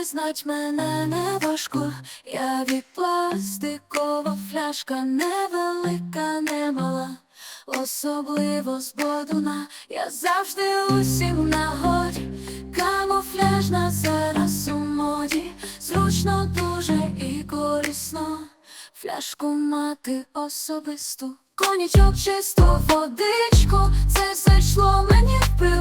Упізнать мене не важко, я від пластикова фляжка, невелика, немала, особливо з я завжди усім нагоді, камуфляжна зараз у моді, зручно дуже і корисно, фляжку мати особисту, конячок чисту водичку, це зайшло мені в привичку.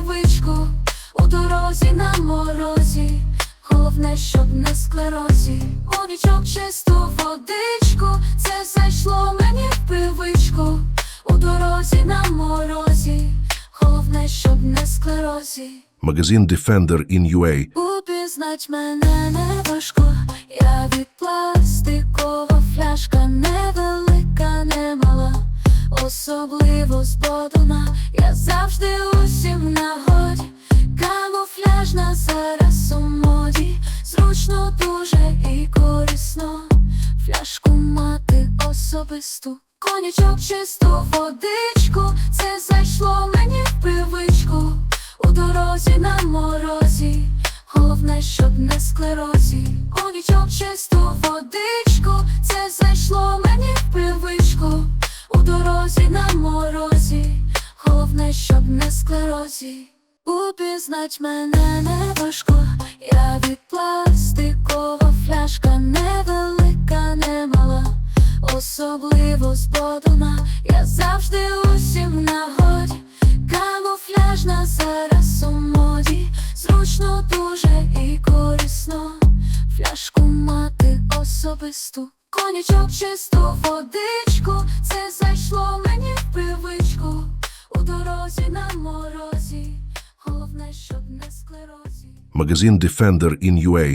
Головне, щоб не склерозі. Конічок чисту водичку, це зайшло мені в привичку. У дорозі на морозі, головне, щоб не склерозі. Магазин Defender in UA. Упізнать мене не важко, я від пластикова фляжка, невелика, немала, особливо з бодуна, я завжди усім в фляжку мати особисту, конячок чисту водичку, це зайшло мені в привичку. У дорозі на морозі, головне, щоб не склерозі. Конічок чисту водичку, це зайшло мені в привичку. У дорозі на морозі, головне, щоб не склерозі. Упізнать мене не важко, я від особливо з я завжди усім в нагоді. Камуфляжна зараз у моді, зручно дуже і корисно, фляжку мати особисту, конячок чисту водичку, це зайшло мені в привичку, у дорозі на морозі, головне, щоб не склерозі. Магазин Defender in UA.